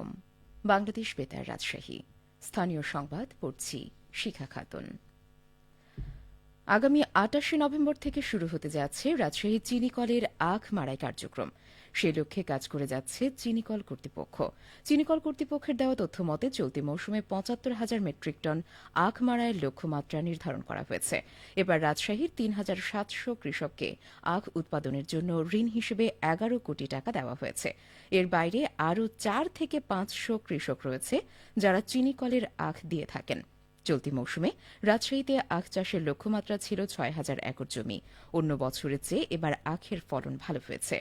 আলাইকুম। বাংলাদেশ বেতার রাজশাহী। স্থানীয় সংবাদ পড়ছি শিখা খাতুন। আগামী আটাশে নভেম্বর থেকে শুরু হতে যাচ্ছে রাজশাহী চিনিকলের আখ মারাই কার্যক্রম। সে লক্ষ্যে কাজ করে যাচ্ছে চিনিকল কর্তৃপক্ষ। চিনিকল কর্তৃপক্ষের দেওয়া তথ্য মতে, চলতি মৌসুমে পঁচাত্তর হাজার মেট্রিক টন আখ মারাইয়ের লক্ষ্যমাত্রা নির্ধারণ করা হয়েছে। এবার রাজশাহীর তিন হাজার সাতশো কৃষককে আখ উৎপাদনের জন্য ঋণ হিসেবে এগারো কোটি টাকা দেওয়া হয়েছে। এর বাইরে আরও চার থেকে পাঁচশো কৃষক রয়েছে যারা চিনিকলের আখ দিয়ে থাকেন। চলতি মৌসুমে রাজশাহীতে আখ চাষের লক্ষ্যমাত্রা ছিল ছয় হাজার একর জমি। অন্য বছরের চেয়ে এবার আখের ফলন ভালো হয়েছে।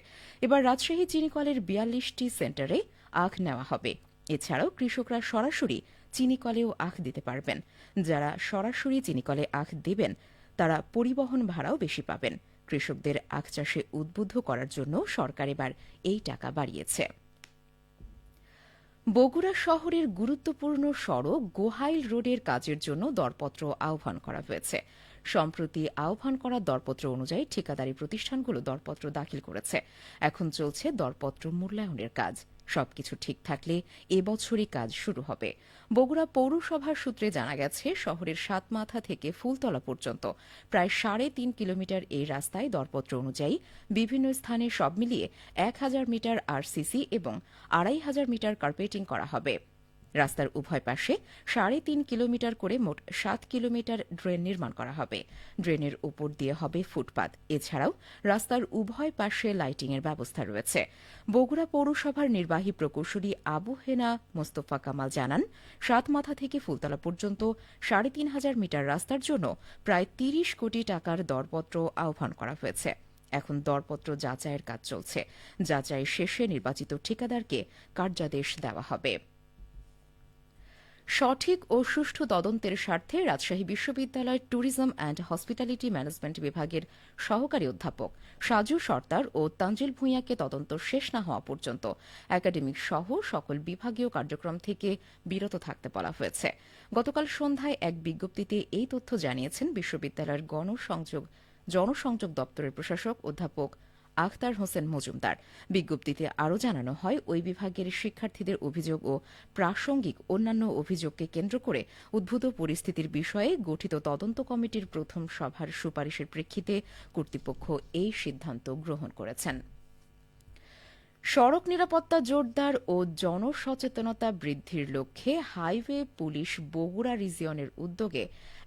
এবার রাজশাহী চিনিকলের বিয়াল্লিশটি সেন্টারে আখ নেওয়া হবে। এছাড়াও কৃষকরা সরাসরি চিনিকলেও আখ দিতে পারবেন। যারা সরাসরি চিনিকলে আখ দিবেন, তারা পরিবহন ভাড়াও বেশি পাবেন। কৃষকদের আখ চাষে উদ্বুদ্ধ করার জন্য সরকার এবার এই টাকা বাড়িয়েছে। বগুড়া শহরের গুরুত্বপূর্ণ সড়ক গোহাইল রোডের কাজের জন্য দরপত্র আহ্বান করা হয়েছে। সম্প্রতি আহ্বান করা দরপত্র অনুযায়ী ঠিকাদারি প্রতিষ্ঠানগুলো দরপত্র দাখিল করেছে। এখন চলছে দরপত্র মূল্যায়নের কাজ। সবকিছু ঠিক থাকলে এবছরই কাজ শুরু হবে। বগুড়া পৌরসভার সূত্রে জানা গেছে, শহরের সাতমাথা থেকে ফুলতলা পর্যন্ত প্রায় সাড়ে তিন কিলোমিটার এই রাস্তায় দরপত্র অনুযায়ী বিভিন্ন স্থানে সব মিলিয়ে এক হাজার মিটার আরসিসি এবং আড়াই হাজার মিটার কার্পেটিং করা হবে। রাস্তার উভয় পাশে সাড়ে তিন কিলোমিটার করে মোট সাত কিলোমিটার ড্রেন নির্মাণ করা হবে। ড্রেনের উপর দিয়ে হবে ফুটপাত। এছাড়াও রাস্তার উভয় পাশে লাইটিংয়ের ব্যবস্থা রয়েছে। বগুড়া পৌরসভার নির্বাহী প্রকৌশলী আবু হেনা মোস্তফা কামাল জানান, সাতমাথা থেকে ফুলতলা পর্যন্ত সাড়ে তিন হাজার মিটার রাস্তার জন্য প্রায় তিরিশ কোটি টাকার দরপত্র আহ্বান করা হয়েছে। এখন দরপত্র যাচাইয়ের কাজ চলছে। যাচাই শেষে নির্বাচিত ঠিকাদারকে কার্যাদেশ দেওয়া হবে। সঠিক ও সুষ্ঠু তদন্তের স্বার্থে রাজশাহী বিশ্ববিদ্যালয়ের ট্যুরিজম অ্যান্ড হসপিটালিটি ম্যানেজমেন্ট বিভাগের সহকারী অধ্যাপক সাজু সর্দার ও তাঞ্জিল ভূঁইয়াকে তদন্ত শেষ না হওয়া পর্যন্ত একাডেমিক সহ সকল বিভাগীয় কার্যক্রম থেকে বিরত থাকতে বলা হয়েছে। গতকাল সন্ধ্যায় এক বিজ্ঞপ্তিতে এই তথ্য জানিয়েছেন বিশ্ববিদ্যালয়ের গণসংযোগ জনসংযোগ দপ্তরের প্রশাসক অধ্যাপক আখতার হোসেন মজুমদার। বিজ্ঞপ্তিতে আরও জানানো হয়, ওই বিভাগের শিক্ষার্থীদের অভিযোগ ও প্রাসঙ্গিক অন্যান্য অভিযোগকে কেন্দ্র করে উদ্ভূত পরিস্থিতির বিষয়ে গঠিত তদন্ত কমিটির প্রথম সভার সুপারিশের প্রেক্ষিতে কর্তৃপক্ষ এই সিদ্ধান্ত গ্রহণ করেছেন। সড়ক নিরাপত্তা জোরদার ও জনসচেতনতা বৃদ্ধির লক্ষ্যে হাইওয়ে পুলিশ বগুড়া রিজিয়নের উদ্যোগে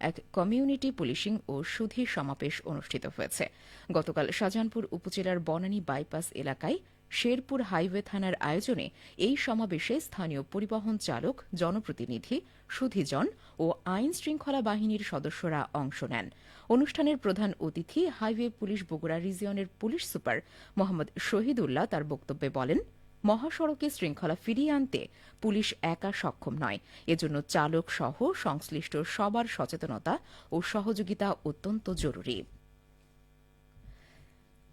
এক কমিউনিটি পুলিশিং ও সুধী সমাবেশ অনুষ্ঠিত হয়েছে। গতকাল শাহজাহানপুর উপজেলার বনানী বাইপাস এলাকায় শেরপুর হাইওয়ে থানার আয়োজনে এই সমাবেশে স্থানীয় পরিবহন চালক, জনপ্রতিনিধি, সুধিজন ও আইন শৃঙ্খলা বাহিনীর সদস্যরা অংশ নেন। অনুষ্ঠানের প্রধান অতিথি হাইওয়ে পুলিশ বগুড়া রিজিয়নের পুলিশ সুপার মোহাম্মদ শহীদুল্লাহ তার বক্তব্যে বলেন, মহাসড়কে শৃঙ্খলা ফিরিয়ে আনতে পুলিশ একা সক্ষম নয়। এজন্য চালক সহ সংশ্লিষ্ট সবার সচেতনতা ও সহযোগিতা অত্যন্ত জরুরি।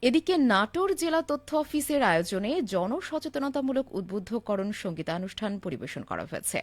এদিকে নাটোর জেলা তথ্য অফিসের আয়োজনে জনসচেতনতামূলক উদ্বুদ্ধকরণ সঙ্গীতানুষ্ঠান পরিবেশন করা হয়েছে।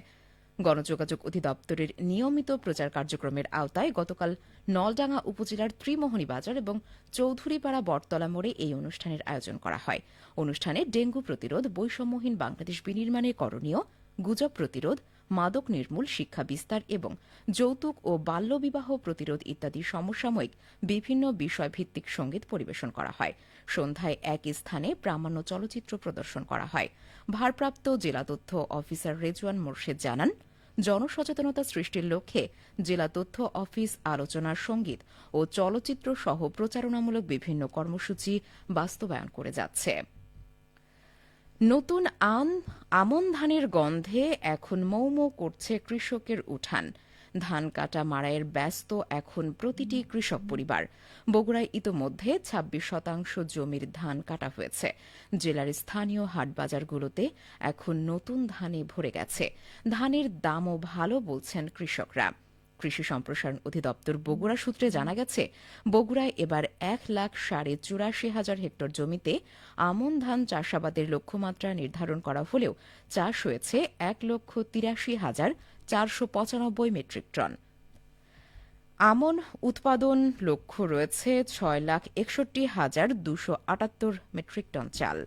গণযোগাযোগ অধিদপ্তরের নিয়মিত প্রচার কার্যক্রমের আওতায় গতকাল নলডাঙ্গা উপজেলার ত্রিমোহনী বাজার এবং চৌধুরীপাড়া বটতলা মোড়ে এই অনুষ্ঠানের আয়োজন করা হয়। অনুষ্ঠানে ডেঙ্গু প্রতিরোধ, বৈষম্যহীন বাংলাদেশ বিনির্মাণে করণীয়, গুজব প্রতিরোধ মাদক নির্মূল শিক্ষা বিস্তার এবং যৌতুক ও বাল্যবিবাহ প্রতিরোধ ইত্যাদি সমসাময়িক বিভিন্ন বিষয়ভিত্তিক সংগীত পরিবেশন করা হয়। সন্ধ্যায় এক স্থানে প্রামাণ্য চলচ্চিত্র প্রদর্শন করা হয়। ভারপ্রাপ্ত জেলা তথ্য অফিসার রেজওয়ান মোর্শেদ জানান, জনসচেতনতা সৃষ্টির লক্ষ্যে জেলা তথ্য অফিস আলোচনার সংগীত ও চলচ্চিত্র সহ প্রচারণামূলক বিভিন্ন কর্মসূচি বাস্তবায়ন করে যাচ্ছে। নতুন আম, আমন ধানের গন্ধে এখন মৌমৌ করছে কৃষকের উঠান। ধান কাটা মাড়াইয়ের ব্যস্ত এখন প্রতিটি কৃষক পরিবার। বগুড়ায় ইতোমধ্যে ছাব্বিশ শতাংশ জমির ধান কাটা হয়েছে। জেলার স্থানীয় হাটবাজারগুলোতে এখন নতুন ধানে ভরে গেছে। ধানের দামও ভালো বলছেন কৃষকরা। কৃষি সম্প্রসারণ অধিদপ্তর বগুড়া সূত্রে জানা গেছে, বগুড়ায় এবার এক লাখ সাড়ে চুরাশি হাজার হেক্টর জমিতে আমন ধান চাষাবাদের লক্ষ্যমাত্রা নির্ধারণ করা হলেও চাষ হয়েছে এক লক্ষ তিরাশি হাজার চারশো পঁচানব্বই মেট্রিক টন। আমন উৎপাদন লক্ষ্য রয়েছে ছয় লাখ একষট্টি হাজার দুশো আটাত্তর মেট্রিক টন চাল।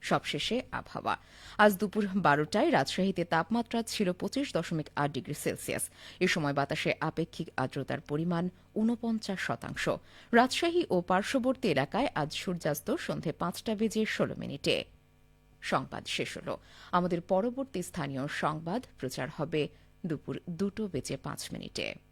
সবশেষে আবহাওয়া। আজ দুপুর বারোটায় রাজশাহীতে তাপমাত্রা ছিল পঁচিশ দশমিক আট ডিগ্রি সেলসিয়াস। এ সময় বাতাসে আপেক্ষিক আর্দ্রতার পরিমাণ ঊনপঞ্চাশ শতাংশ। রাজশাহী ও পার্শ্ববর্তী এলাকায় আজ সূর্যাস্ত সন্ধে পাঁচটা বেজে ষোলো মিনিটে। সংবাদ শেষ হল। আমাদের পরবর্তী স্থানীয় সংবাদ প্রচার হবে দুপুর দুটো বেজে পাঁচ মিনিটে।